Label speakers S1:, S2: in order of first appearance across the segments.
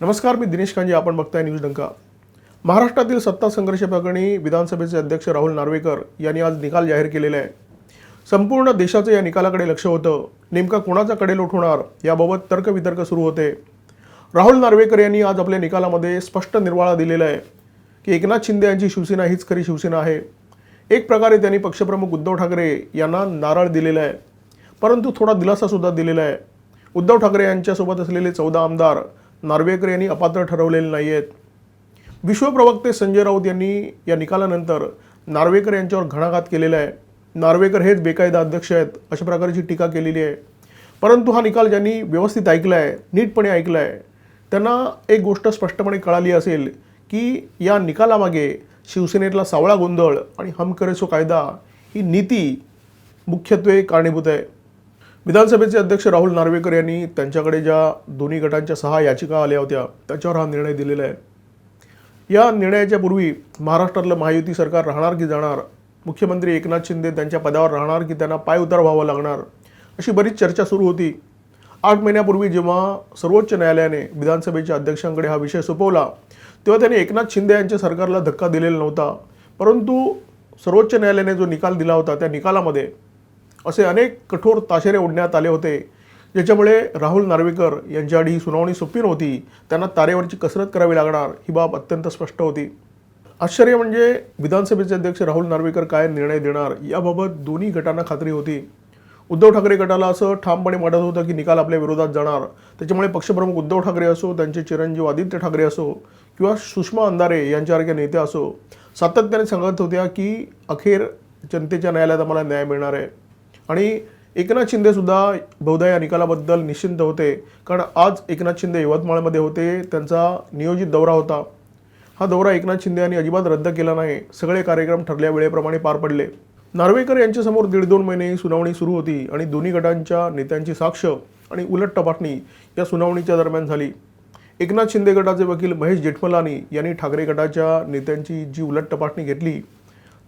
S1: नमस्कार मी दिनेश कांजे आपण बघताय न्यूज डंका. महाराष्ट्रातील सत्ता संघर्ष प्रकरणी विधानसभेचे अध्यक्ष राहुल नार्वेकर यांनी आज निकाल जाहीर केलेला आहे. संपूर्ण देशाचं या निकालाकडे लक्ष होतं. नेमका कोणाचा कडेलोट होणार याबाबत तर्कवितर्क सुरू होते. राहुल नार्वेकर यांनी आज आपल्या निकालामध्ये स्पष्ट निर्वाळा दिलेला आहे की एकनाथ शिंदे यांची शिवसेना हीच खरी शिवसेना आहे. एक प्रकारे त्यांनी पक्षप्रमुख उद्धव ठाकरे यांना नारळ दिलेला आहे. परंतु थोडा दिलासासुद्धा दिलेला आहे. उद्धव ठाकरे यांच्यासोबत असलेले चौदा आमदार नार्वेकर यांनी अपात्र ठरवलेले नाही आहेत विश्वप्रवक्ते संजय राऊत यांनी या निकालानंतर नार्वेकर यांच्यावर घणाघात केलेला आहे. नार्वेकर हेच बेकायदा अध्यक्ष आहेत अशा प्रकारची टीका केलेली आहे. परंतु हा निकाल ज्यांनी व्यवस्थित ऐकला आहे नीटपणे ऐकला आहे त्यांना एक गोष्ट स्पष्टपणे कळाली असेल की या निकालामागे शिवसेनेतला सावळा गोंधळ आणि हमकरेसो कायदा ही नीती मुख्यत्वे कारणीभूत आहे. विधानसभेचे अध्यक्ष राहुल नार्वेकर यांनी त्यांच्याकडे ज्या दोन्ही गटांच्या सहा याचिका आल्या होत्या त्याच्यावर हा निर्णय दिलेला आहे. या निर्णयाच्या पूर्वी महाराष्ट्रातलं महायुती सरकार राहणार की जाणार? मुख्यमंत्री एकनाथ शिंदे त्यांच्या पदावर राहणार की त्यांना पाय उतार व्हावं लागणार? अशी बरीच चर्चा सुरू होती. आठ महिन्यापूर्वी जेव्हा सर्वोच्च न्यायालयाने विधानसभेच्या अध्यक्षांकडे हा विषय सोपवला तेव्हा त्यांनी एकनाथ शिंदे यांच्या सरकारला धक्का दिलेला नव्हता. परंतु सर्वोच्च न्यायालयाने जो निकाल दिला होता त्या निकालामध्ये असे अनेक कठोर ताशेरे ओढण्यात आले होते. ज्याच्यामुळे राहुल नार्वेकर यांच्याआधी ही सुनावणी सोपी नव्हती. त्यांना तारेवरची कसरत करावी लागणार ही बाब अत्यंत स्पष्ट होती. आश्चर्य म्हणजे विधानसभेचे अध्यक्ष राहुल नार्वेकर काय निर्णय देणार याबाबत दोन्ही गटांना खात्री होती. उद्धव ठाकरे गटाला असं ठामपणे वाटत होतं की निकाल आपल्या विरोधात जाणार. त्याच्यामुळे पक्षप्रमुख उद्धव ठाकरे असो त्यांचे चिरंजीव आदित्य ठाकरे असो किंवा सुषमा अंधारे यांच्यासारख्या नेत्या असो सातत्याने सांगत होत्या की अखेर जनतेच्या न्यायालयात आम्हाला न्याय मिळणार आहे. आणि एकनाथ शिंदेसुद्धा बहुधा या निकालाबद्दल निश्चिंत होते. कारण आज एकनाथ शिंदे यवतमाळमध्ये होते त्यांचा नियोजित दौरा होता. हा दौरा एकनाथ शिंदे यांनी अजिबात रद्द केला नाही. सगळे कार्यक्रम ठरल्या वेळेप्रमाणे पार पडले. नार्वेकर यांच्यासमोर दीड दोन महिने सुनावणी सुरू होती आणि दोन्ही गटांच्या नेत्यांची साक्ष आणि उलट तपासणी या सुनावणीच्या दरम्यान झाली. एकनाथ शिंदे गटाचे वकील महेश जेठमलानी यांनी ठाकरे गटाच्या नेत्यांची जी उलट तपासणी घेतली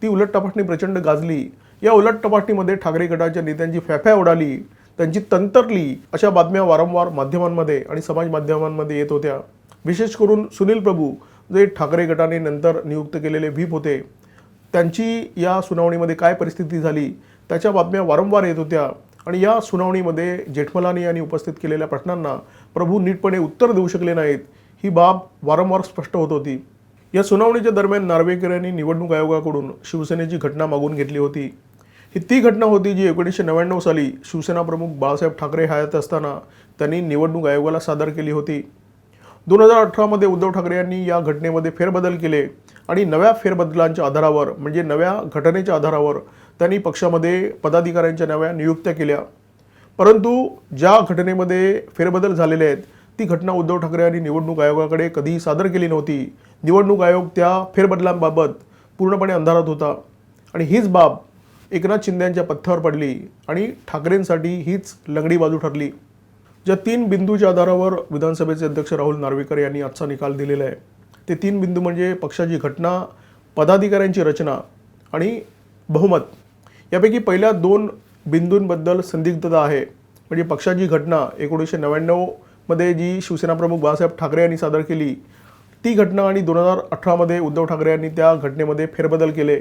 S1: ती उलट तपासणी प्रचंड गाजली या उलट तपासणीमध्ये ठाकरे गटाच्या नेत्यांची फॅफ्या उडाली त्यांची तंतरली अशा बातम्या वारंवार माध्यमांमध्ये आणि समाज माध्यमांमध्ये येत होत्या. विशेष करून सुनील प्रभू जे ठाकरे गटाने नंतर नियुक्त केलेले व्हीप होते त्यांची या सुनावणीमध्ये काय परिस्थिती झाली त्याच्या बातम्या वारंवार येत होत्या. आणि या सुनावणीमध्ये जेठमलानी यांनी उपस्थित केलेल्या प्रश्नांना प्रभू नीटपणे उत्तर देऊ शकले नाहीत ही बाब वारंवार स्पष्ट होत होती. या सुनावणीच्या दरम्यान नार्वेकर यांनी निवडणूक आयोगाकडून शिवसेनेची घटना मागून घेतली होती. ही ती घटना होती जी एकोणीसशे नव्याण्णव साली शिवसेना प्रमुख बाळासाहेब ठाकरे हयात असताना त्यांनी निवडणूक आयोगाला सादर केली होती. दोन हजार अठरामध्ये उद्धव ठाकरे यांनी या घटनेमध्ये फेरबदल केले आणि नव्या फेरबदलांच्या आधारावर म्हणजे नव्या घटनेच्या आधारावर त्यांनी पक्षामध्ये पदाधिकाऱ्यांच्या नव्या नियुक्त्या केल्या. परंतु ज्या घटनेमध्ये फेरबदल झालेले आहेत ती घटना उद्धव ठाकरे यांनी निवडणूक आयोगाकडे कधीही सादर केली नव्हती. निवडणूक आयोग त्या फेरबदलांबाबत पूर्णपणे अंधारात होता. आणि हीच बाब एकनाथ शिंदेंच्या पथ्यावर पडली आणि ठाकरेंसाठी हीच लंगडी बाजू ठरली ज्या तीन बिंदूच्या आधारावर विधानसभेचे अध्यक्ष राहुल नार्वेकर यांनी आजचा निकाल दिलेला आहे. ते तीन बिंदू म्हणजे पक्षाची घटना पदाधिकाऱ्यांची रचना आणि बहुमत. यापैकी पहिल्या दोन बिंदूंबद्दल संदिग्धता आहे. म्हणजे पक्षाची घटना एकोणीसशे नव्याण्णवमध्ये जी शिवसेनाप्रमुख बाळासाहेब ठाकरे यांनी सादर केली ती घटना आणि दोन हजार अठरामध्ये उद्धव ठाकरे यांनी त्या घटनेमध्ये फेरबदल केले.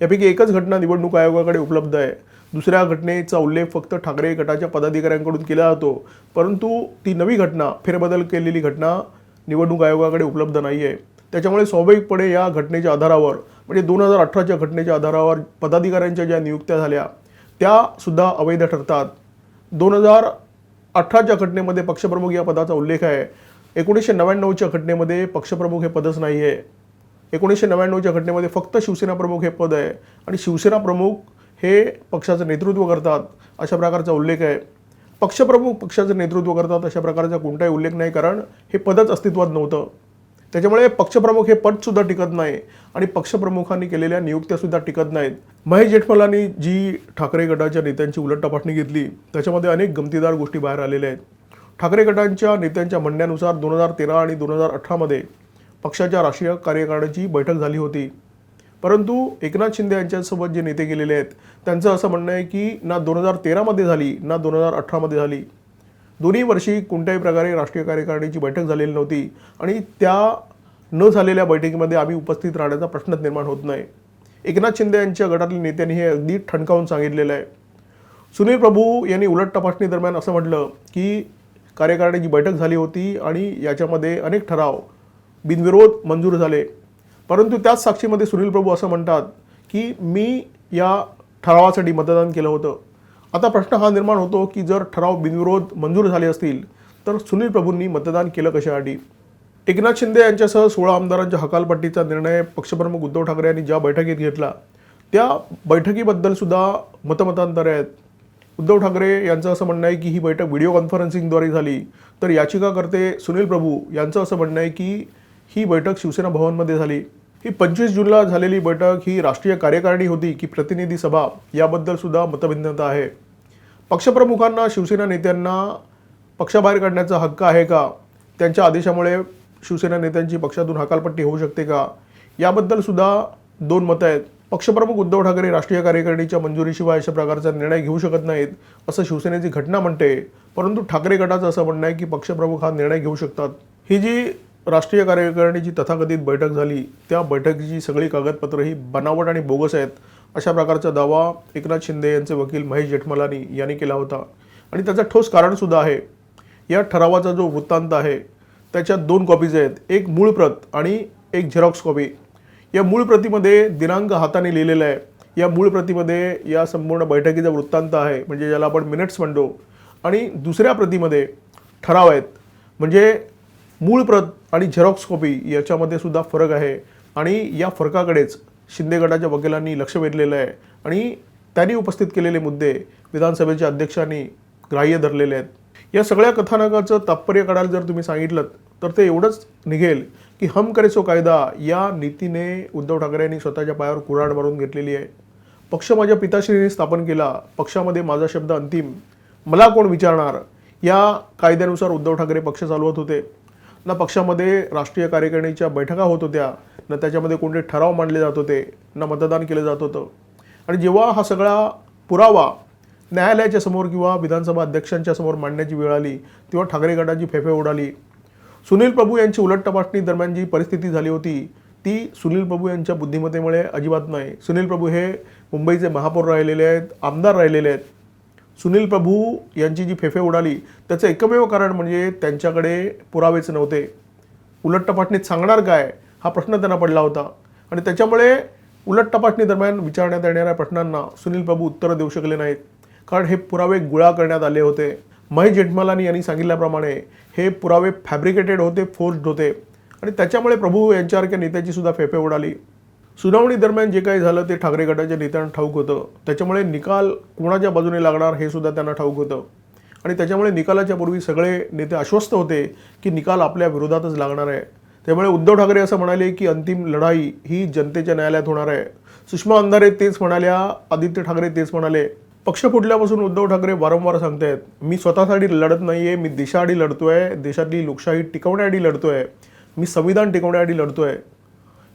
S1: यापैकी एकच घटना निवडणूक आयोगाकडे उपलब्ध आहे. दुसऱ्या घटनेचा उल्लेख फक्त ठाकरे गटाच्या पदाधिकाऱ्यांकडून केला जातो परंतु ती नवी घटना फेरबदल केलेली घटना निवडणूक आयोगाकडे उपलब्ध नाही आहे त्याच्यामुळे स्वाभाविकपणे या घटनेच्या आधारावर म्हणजे दोन हजार अठराच्या घटनेच्या आधारावर पदाधिकाऱ्यांच्या ज्या नियुक्त्या झाल्या त्यासुद्धा अवैध ठरतात. दोन हजार अठराच्या घटनेमध्ये पक्षप्रमुख या पदाचा उल्लेख आहे. एकोणीसशे नव्याण्णवच्या घटनेमध्ये पक्षप्रमुख हे पदच नाही आहे एकोणीसशे नव्याण्णवच्या घटनेमध्ये फक्त शिवसेना प्रमुख हे पद आहे. आणि शिवसेना प्रमुख हे पक्षाचं नेतृत्व करतात अशा प्रकारचा उल्लेख आहे. पक्षप्रमुख पक्षाचं नेतृत्व करतात अशा प्रकारचा कोणताही उल्लेख नाही कारण हे पदच अस्तित्वात नव्हतं. त्याच्यामुळे पक्षप्रमुख हे पदसुद्धा टिकत नाही आणि पक्षप्रमुखांनी केलेल्या नियुक्त्यासुद्धा टिकत नाहीत. महेश जेठमलांनी जी ठाकरे गटाच्या नेत्यांची उलट तपासणी घेतली त्याच्यामध्ये अनेक गमतीदार गोष्टी बाहेर आलेल्या आहेत. ठाकरे गटांच्या नेत्यांच्या म्हणण्यानुसार दोन हजार तेरा आणि दोन हजार अठरामध्ये पक्षाच्या राष्ट्रीय कार्यकारिणीची बैठक झाली होती. परंतु एकनाथ शिंदे यांच्यासोबत जे नेते गेलेले आहेत त्यांचं असं म्हणणं आहे की ना दोन हजार तेरामध्ये झाली ना दोन हजार अठरामध्ये झाली. दोन्ही वर्षी कोणत्याही प्रकारे राष्ट्रीय कार्यकारिणीची बैठक झालेली नव्हती आणि त्या न झालेल्या बैठकीमध्ये आम्ही उपस्थित राहण्याचा प्रश्नच निर्माण होत नाही. एकनाथ शिंदे यांच्या गटातील नेत्यांनी हे अगदी ठणकावून सांगितलेलं आहे. सुनील प्रभू यांनी उलट तपासणी दरम्यान असं म्हटलं की कार्यकारिणीची बैठक झाली होती आणि याच्यामध्ये अनेक ठराव बिनविरोध मंजूर झाले. परंतु त्याच साक्षीमध्ये सुनील प्रभू असं म्हणतात की मी या ठरावासाठी मतदान केलं होतं. आता प्रश्न हा निर्माण होतो की जर ठराव बिनविरोध मंजूर झाले असतील तर सुनील प्रभूंनी मतदान केलं कशासाठी? एकनाथ शिंदे यांच्यासह सोळा आमदारांच्या हकालपट्टीचा निर्णय पक्षप्रमुख उद्धव ठाकरे यांनी ज्या बैठकीत घेतला त्या बैठकीबद्दल सुद्धा मतमतांतरे आहेत. उद्धव ठाकरे यांचं असं म्हणणं आहे की ही बैठक व्हिडिओ कॉन्फरन्सिंगद्वारे झाली. तर याचिकाकर्ते सुनील प्रभू यांचं असं म्हणणं आहे की ही बैठक शिवसेना भवनमध्ये झाली. ही पंचवीस जूनला झालेली बैठक ही राष्ट्रीय कार्यकारिणी होती की प्रतिनिधी सभा याबद्दल सुद्धा मतभिन्नता आहे. पक्षप्रमुखांना शिवसेना नेत्यांना पक्षाबाहेर काढण्याचा हक्क आहे का? त्यांच्या आदेशामुळे शिवसेना नेत्यांची पक्षातून हकालपट्टी होऊ शकते का? याबद्दल सुद्धा दोन मतं आहेत. पक्षप्रमुख उद्धव ठाकरे राष्ट्रीय कार्यकारिणीच्या मंजुरीशिवाय अशा प्रकारचा निर्णय घेऊ शकत नाहीत असं शिवसेनेची घटना म्हणते. परंतु ठाकरे गटाचं असं म्हणणं आहे की पक्षप्रमुख हा निर्णय घेऊ शकतात. ही जी राष्ट्रीय कार्यकारिणीची तथाकथित बैठक झाली. त्या बैठकीची सगळी कागदपत्रं ही बनावट आणि बोगस आहेत अशा प्रकारचा दावा एकनाथ शिंदे यांचे वकील महेश जेठमलानी यांनी केला होता. आणि त्याचं ठोस कारणसुद्धा आहे. या ठरावाचा जो वृत्तांत आहे त्याच्यात दोन कॉपीज आहेत. एक मूळ प्रत आणि एक झेरॉक्स कॉपी या मूळ प्रतीमध्ये दिनांक हाताने लिहिलेला आहे. या मूळ प्रतीमध्ये या संपूर्ण बैठकीचा वृत्तांत आहे म्हणजे ज्याला आपण मिनिट्स म्हणतो. आणि दुसऱ्या प्रतीमध्ये ठराव आहेत म्हणजे मूळ प्रत आणि झेरॉक्स कॉपी याच्यामध्ये सुद्धा फरक आहे. आणि या फरकाकडेच शिंदे गटाच्या वकिलांनी लक्ष वेधलेलं आहे. आणि त्यांनी उपस्थित केलेले मुद्दे विधानसभेच्या अध्यक्षांनी ग्राह्य धरलेले आहेत. या सगळ्या कथानकाचं तात्पर्य काढायला जर तुम्ही सांगितलं तर ते एवढंच निघेल की हम करेसो कायदा या नीतीने उद्धव ठाकरे यांनी स्वतःच्या पायावर कुऱ्हाड मारून घेतलेली आहे. पक्ष माझ्या पिताश्रीने स्थापन केला पक्षामध्ये माझा शब्द अंतिम. मला कोण विचारणार? या कायद्यानुसार उद्धव ठाकरे पक्ष चालवत होते. ना पक्षामध्ये राष्ट्रीय कार्यकारिणीच्या बैठका होत होत्या ना त्याच्यामध्ये कोणते ठराव मांडले जात होते ना मतदान केलं जात होतं. आणि जेव्हा हा सगळा पुरावा न्यायालयाच्या समोर किंवा विधानसभा अध्यक्षांच्या समोर मांडण्याची वेळ आली तेव्हा ठाकरे गटाची फेफे उडाली. सुनील प्रभू यांची उलट तपासणी दरम्यान जी परिस्थिती झाली होती ती सुनील प्रभू यांच्या बुद्धिमत्तेमुळे अजिबात नाही. सुनील प्रभू हे मुंबईचे महापौर राहिलेले आहेत आमदार राहिलेले आहेत. सुनील प्रभू यांची जी फेफे उडाली त्याचं एकमेव कारण म्हणजे त्यांच्याकडे पुरावेच नव्हते. उलट तपासणीत सांगणार काय? हा प्रश्न त्यांना पडला होता. आणि त्याच्यामुळे उलट तपासणी दरम्यान विचारण्यात येणाऱ्या प्रश्नांना सुनील प्रभू उत्तरं देऊ शकले नाहीत. कारण हे पुरावे गोळा करण्यात आले होते. महेश जेठमलानी यांनी सांगितल्याप्रमाणे हे पुरावे फॅब्रिकेटेड होते फोर्स्ड होते. आणि त्याच्यामुळे प्रभू यांच्यासारख्या नेत्याची सुद्धा फेफे उडाली. सुनावणी दरम्यान जे काही झालं ते ठाकरे गटाच्या नेत्यांना ठाऊक होतं. त्याच्यामुळे निकाल कोणाच्या बाजूने लागणार हे सुद्धा त्यांना ठाऊक होतं. आणि त्याच्यामुळे निकालाच्या पूर्वी सगळे नेते आश्वस्त होते की निकाल आपल्या विरोधातच लागणार आहे. त्यामुळे उद्धव ठाकरे असं म्हणाले की अंतिम लढाई ही जनतेच्या न्यायालयात होणार आहे. सुषमा अंधारे तेच म्हणाल्या आदित्य ठाकरे तेच म्हणाले. पक्ष फुटल्यापासून उद्धव ठाकरे वारंवार सांगतायत मी स्वतःसाठी लढत नाही आहे मी देशासाठी लढतोय देशातली लोकशाही टिकवण्यासाठी लढतोय मी संविधान टिकवण्यासाठी लढतोय.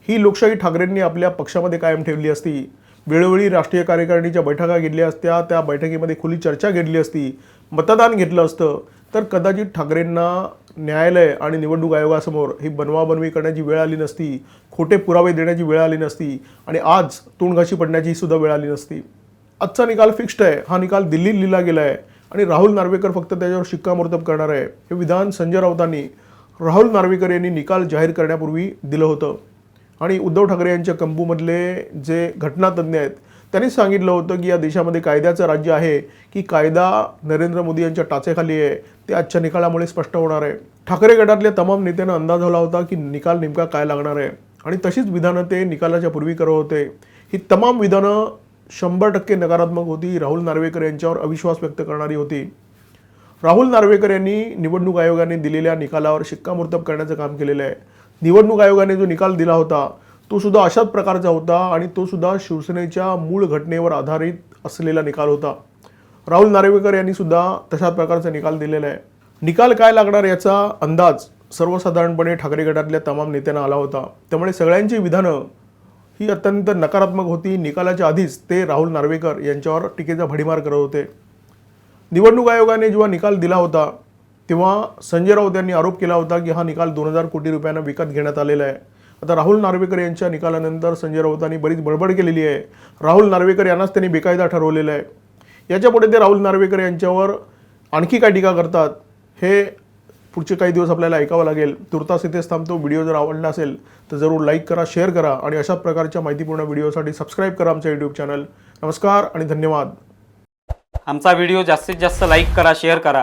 S1: ही लोकशाही ठाकरेंनी आपल्या पक्षामध्ये कायम ठेवली असती. वेळोवेळी राष्ट्रीय कार्यकारिणीच्या बैठका घेतल्या असत्या त्या बैठकीमध्ये खुली चर्चा घेतली असती. मतदान घेतलं असतं. तर कदाचित ठाकरेंना न्यायालय आणि निवडणूक आयोगासमोर ही बनवाबनवी करण्याची वेळ आली नसती. खोटे पुरावे देण्याची वेळ आली नसती. आणि आज तोंडघाशी पडण्याची सुद्धा वेळ आली नसती. आजचा निकाल फिक्स्ड आहे. हा निकाल दिल्लीत लिहिला गेला आहे आणि राहुल नार्वेकर फक्त त्याच्यावर शिक्कामोर्तब करणार आहे. हे विधान संजय राऊतांनी राहुल नार्वेकर यांनी निकाल जाहीर करण्यापूर्वी दिलं होतं. आणि उद्धव ठाकरे यांच्या कंपूमधले जे घटनातज्ञ आहेत त्यांनी सांगितलं होतं की या देशामध्ये कायद्याचं राज्य आहे की कायदा नरेंद्र मोदी यांच्या टाचेखाली आहे ते आजच्या निकालामुळे स्पष्ट होणार आहे. ठाकरे गटातल्या तमाम नेत्यांना अंदाज आला होता की निकाल नेमका काय लागणार आहे. आणि तशीच विधानं ते निकालाच्या पूर्वी करत होते. ही तमाम विधानं शंभर टक्के नकारात्मक होती राहुल नार्वेकर यांच्यावर अविश्वास व्यक्त करणारी होती. राहुल नार्वेकर यांनी निवडणूक आयोगाने दिलेल्या निकालावर शिक्कामोर्तब करण्याचं काम केलेलं आहे. निवडणूक आयोगाने जो निकाल दिला होता तो सुद्धा अशाच प्रकारचा होता आणि तो सुद्धा शिवसेनेच्या मूळ घटनेवर आधारित असलेला निकाल होता. राहुल नार्वेकर यांनी सुद्धा तशाच प्रकारचा निकाल दिलेला आहे. निकाल काय लागणार याचा अंदाज सर्वसाधारणपणे ठाकरे गटातल्या तमाम नेत्यांना आला होता. त्यामुळे सगळ्यांची विधानं ही अत्यंत नकारात्मक होती. निकालाच्या आधीच ते राहुल नार्वेकर यांच्यावर टीकेचा भडीमार करत होते. निवडणूक आयोगाने जेव्हा निकाल दिला होता तेव्हा संजय राऊत यांनी आरोप केला होता की हा निकाल दोन हजार कोटी रुपयांना विकत घेण्यात आलेला आहे. आता राहुल नार्वेकर यांच्या निकालानंतर संजय राऊतांनी बरीच बडबड केलेली आहे. राहुल नार्वेकर यांनाच त्यांनी बेकायदा ठरवलेलं आहे. याच्यापुढे ते राहुल नार्वेकर यांच्यावर आणखी काय टीका करतात हे पुढचे काही दिवस आपल्याला ऐकावं लागेल. तुर्तास इथेच थांबतो. व्हिडिओ जर आवडला असेल तर जरूर लाईक करा शेअर करा आणि अशाच प्रकारच्या माहितीपूर्ण व्हिडिओसाठी सबस्क्राईब करा आमच्या यूट्यूब चॅनल नमस्कार आणि धन्यवाद.
S2: आमचा व्हिडिओ जास्तीत जास्त लाईक करा शेअर करा.